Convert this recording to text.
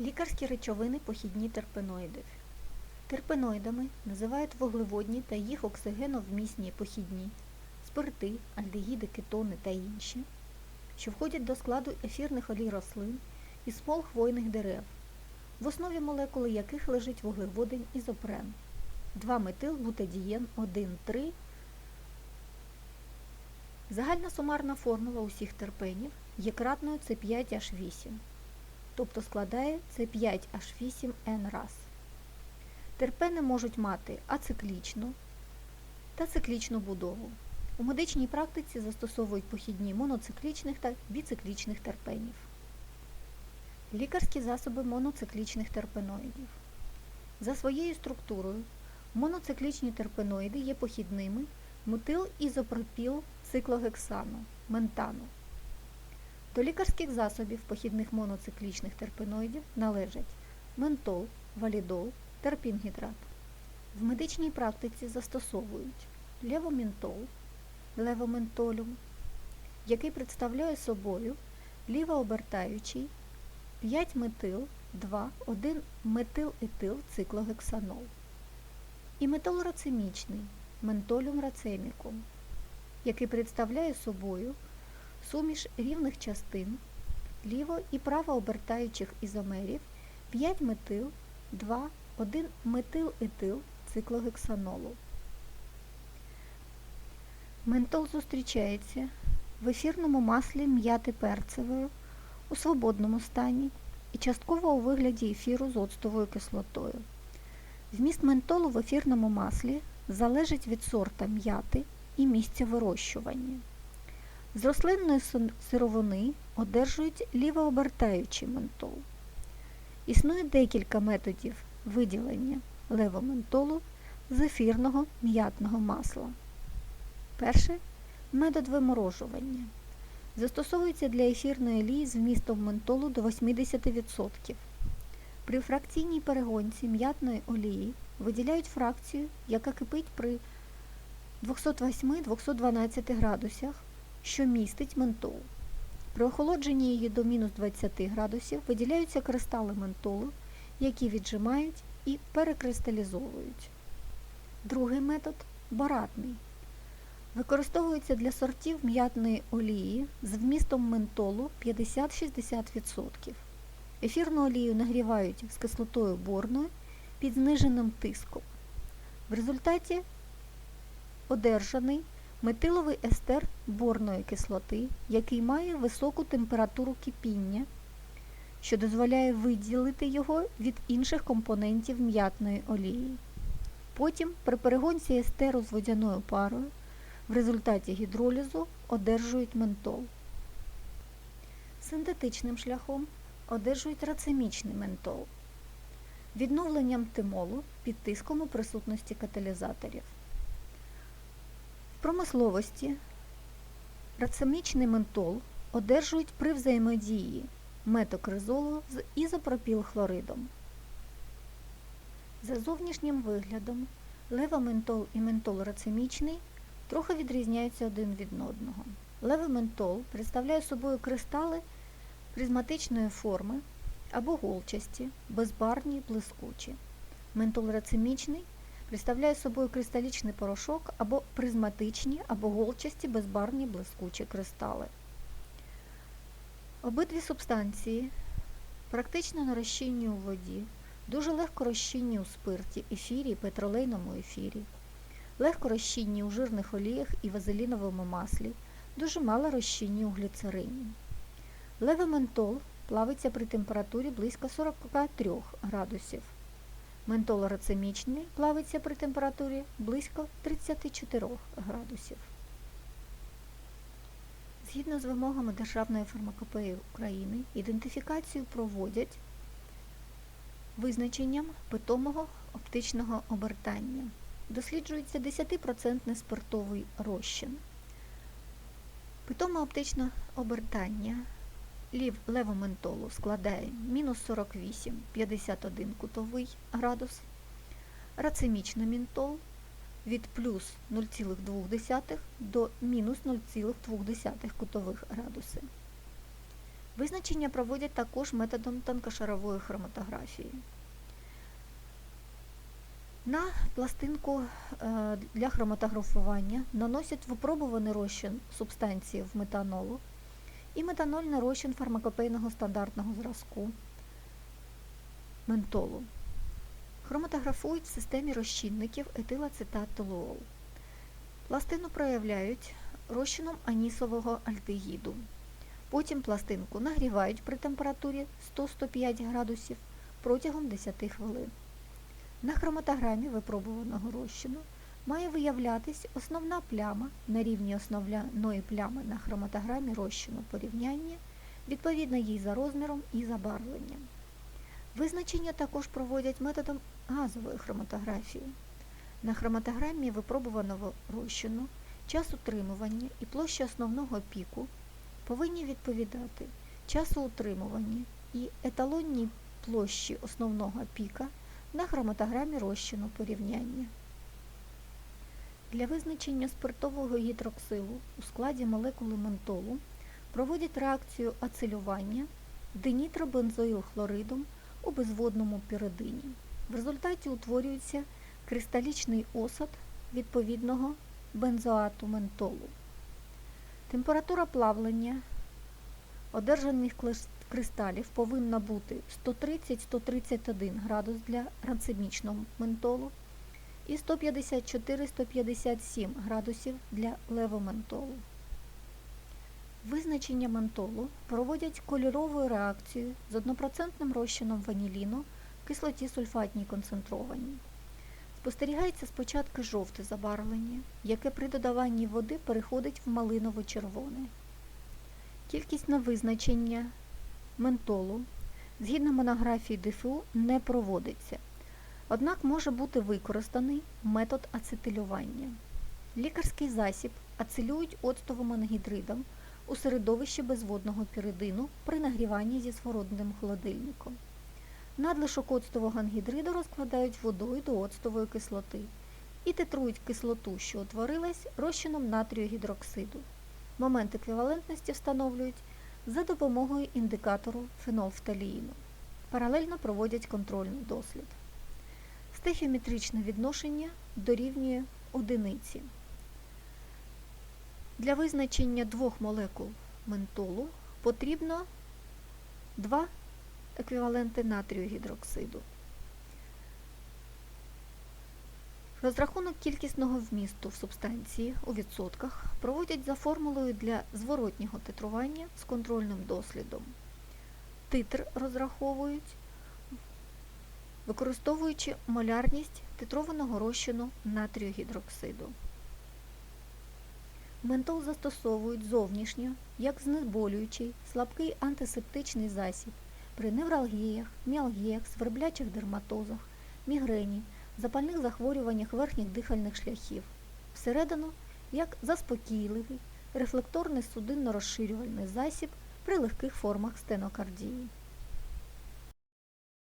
Лікарські речовини похідні терпеноїдів. Терпеноїдами називають вуглеводні та їх оксигеновмісні похідні, спирти, альдегіди, кетони та інші, що входять до складу ефірних олій рослин і смол хвойних дерев, в основі молекули яких лежить вуглеводень ізопрен, 2-метилбутадієн 1,3. Загальна сумарна формула усіх терпенів є кратною С5H8 тобто складає це 5H8N раз. Терпени можуть мати ациклічну та циклічну будову. У медичній практиці застосовують похідні моноциклічних та біциклічних терпенів. Лікарські засоби моноциклічних терпеноїдів. За своєю структурою моноциклічні терпеноїди є похідними метилізопропіл циклогексану, ментану. До лікарських засобів похідних моноциклічних терпеноїдів належать ментол, валідол, терпінгідрат. В медичній практиці застосовують левоментол, левоментолюм, який представляє собою лівообертаючий 5-метил 2,1 метилетил циклогексанол і метолрацемічний ментолюм рацемікум, який представляє собою суміш рівних частин ліво- і правообертаючих ізомерів 5 метил 2 1 метилетил циклогексанолу. Ментол зустрічається в ефірному маслі м'яти перцевою у свободному стані і частково у вигляді ефіру з оцтовою кислотою. Вміст ментолу в ефірному маслі залежить від сорта м'яти і місця вирощування. З рослинної сировини одержують лівообертаючий ментол. Існує декілька методів виділення левоментолу з ефірного м'ятного масла. Перше метод виморожування. Застосовується для ефірної олії з вмістом ментолу до 80%. При фракційній перегонці м'ятної олії виділяють фракцію, яка кипить при 208-212 градусах що містить ментол. При охолодженні її до мінус 20 градусів виділяються кристали ментолу, які віджимають і перекристалізовують. Другий метод баратний. Використовується для сортів м'ятної олії з вмістом ментолу 50-60%. Ефірну олію нагрівають з кислотою борною під зниженим тиском. В результаті одержаний метиловий естер борної кислоти, який має високу температуру кипіння, що дозволяє виділити його від інших компонентів м'ятної олії. Потім при перегонці естеру з водяною парою в результаті гідролізу одержують ментол. Синтетичним шляхом одержують рацемічний ментол, відновленням тимолу під тиском у присутності каталізаторів. В промисловості рацемічний ментол одержують при взаємодії метокризолу з ізопропілхлоридом. За зовнішнім виглядом левоментол і ментол рацемічний трохи відрізняються один від одного. Левоментол представляє собою кристали призматичної форми або голчасті, безбарні, блискучі. Ментол рацемічний представляє собою кристалічний порошок або призматичні, або голчасті безбарвні блискучі кристали. Обидві субстанції практично на розчинні у воді, дуже легко розчинні у спирті, ефірі, петролейному ефірі, легко розчинні у жирних оліях і вазеліновому маслі, дуже мало розчинні у гліцерині. Левоментол плавиться при температурі близько 43 градусів. Ментолорацемічний плавиться при температурі близько 34 градусів. Згідно з вимогами Державної фармакопеї України, ідентифікацію проводять визначенням питомого оптичного обертання. Досліджується 10% спиртовий розчин. Питоме оптичне обертання лів левоментолу складає мінус 48, 51 кутовий градус, рацемічний ментол від плюс 0,2 до мінус 0,2 кутових градуси. Визначення проводять також методом тонкошарової хроматографії. На пластинку е, для хроматографування наносять випробуваний розчин субстанції в метанолу і метанольний розчин фармакопейного стандартного зразку ментолу. Хроматографують в системі розчинників етилацетат толуол. Пластину проявляють розчином анісового альдегіду. Потім пластинку нагрівають при температурі 100-105 градусів протягом 10 хвилин. На хроматограмі випробуваного розчину має виявлятись основна пляма на рівні основної плями на хроматограмі розчину порівняння, відповідно їй за розміром і забарвленням. Визначення також проводять методом газової хроматографії. На хроматограмі випробуваного розчину час утримування і площа основного піку повинні відповідати часу утримування і еталонній площі основного піка на хроматограмі розчину порівняння. Для визначення спиртового гідроксилу у складі молекули ментолу проводять реакцію ацелювання денітробензоїлхлоридом у безводному піридині. В результаті утворюється кристалічний осад відповідного бензоату ментолу. Температура плавлення одержаних кристалів повинна бути 130-131 градус для ранцемічного ментолу і 154-157 градусів для левоментолу. Визначення ментолу проводять кольоровою реакцією з однопроцентним розчином ваніліну в кислоті сульфатній концентрованій. Спостерігається спочатку жовте забарвлення, яке при додаванні води переходить в малиново-червоне. Кількісне визначення ментолу згідно монографії ДФУ не проводиться, однак може бути використаний метод ацетилювання. Лікарський засіб ацелюють оцтовим ангідридом у середовищі безводного піридину при нагріванні зі зворотним холодильником. Надлишок оцтового ангідриду розкладають водою до оцтової кислоти і титрують кислоту, що утворилась розчином натрію гідроксиду. Момент еквівалентності встановлюють за допомогою індикатору фенолфталіїну. Паралельно проводять контрольний дослід. Стехіометричне відношення дорівнює одиниці. Для визначення двох молекул ментолу потрібно два еквіваленти натрію гідроксиду. Розрахунок кількісного вмісту в субстанції у відсотках проводять за формулою для зворотнього титрування з контрольним дослідом. Титр розраховують, використовуючи молярність титрованого розчину натрію гідроксиду. Ментол застосовують зовнішньо як знеболюючий, слабкий антисептичний засіб при невралгіях, міалгіях, сверблячих дерматозах, мігрені, запальних захворюваннях верхніх дихальних шляхів, всередину як заспокійливий, рефлекторний судинно розширювальний засіб при легких формах стенокардії.